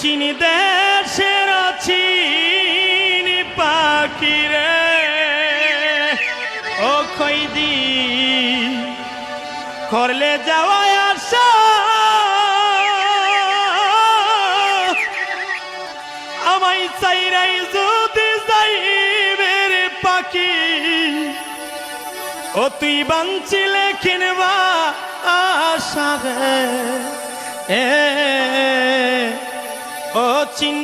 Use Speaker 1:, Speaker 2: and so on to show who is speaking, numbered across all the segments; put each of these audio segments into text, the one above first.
Speaker 1: চিনি দেশের চিনি পাখি রে। ও খৈদি করলে যাওয়া আসা। আমায় চাইরাই যদি যাইবে রে পাখি, ও তুই বাঞ্চিলে কিনবা আশা রে। ও চিন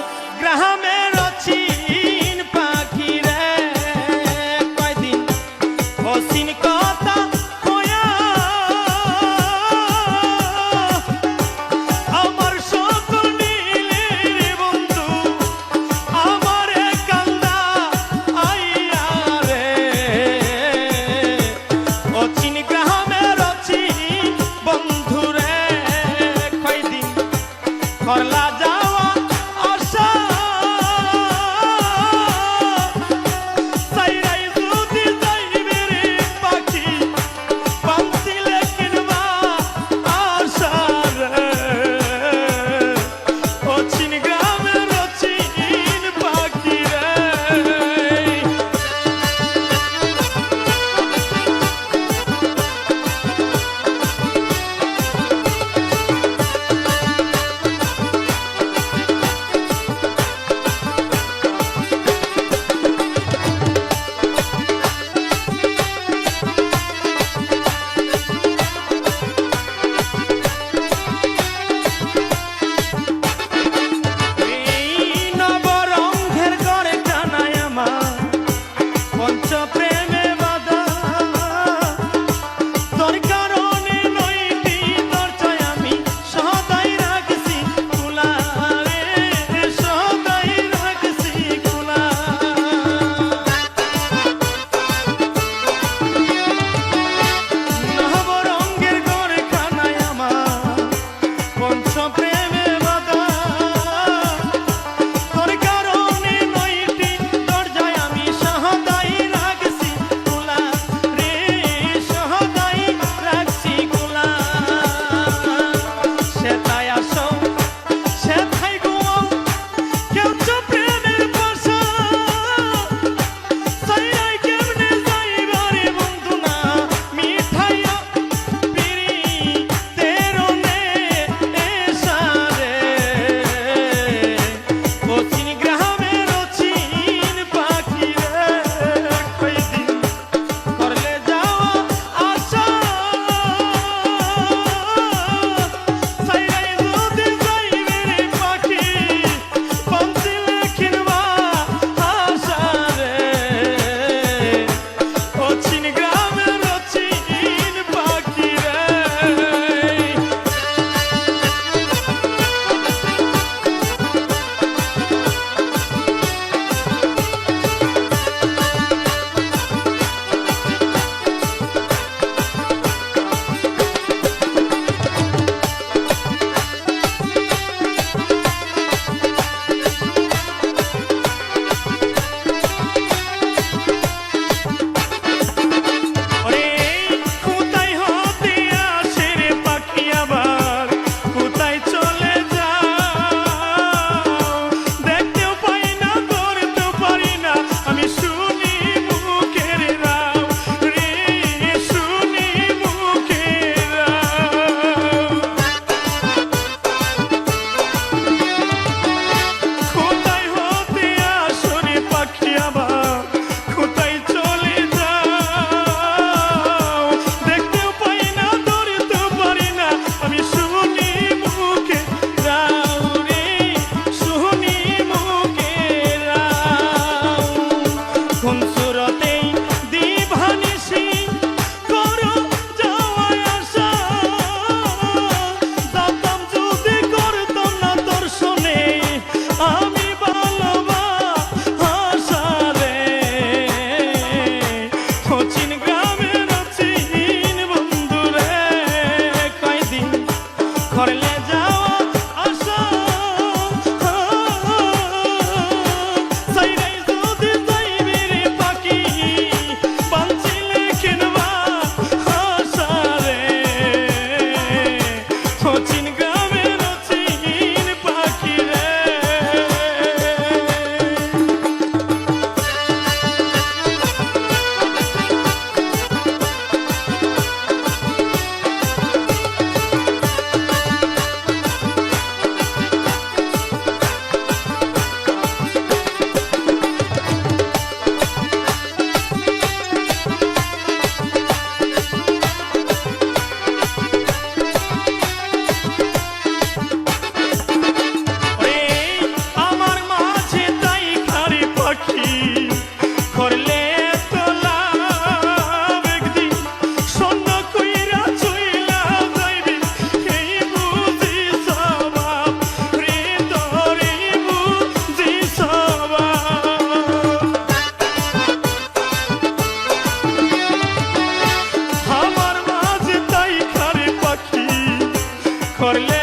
Speaker 1: por.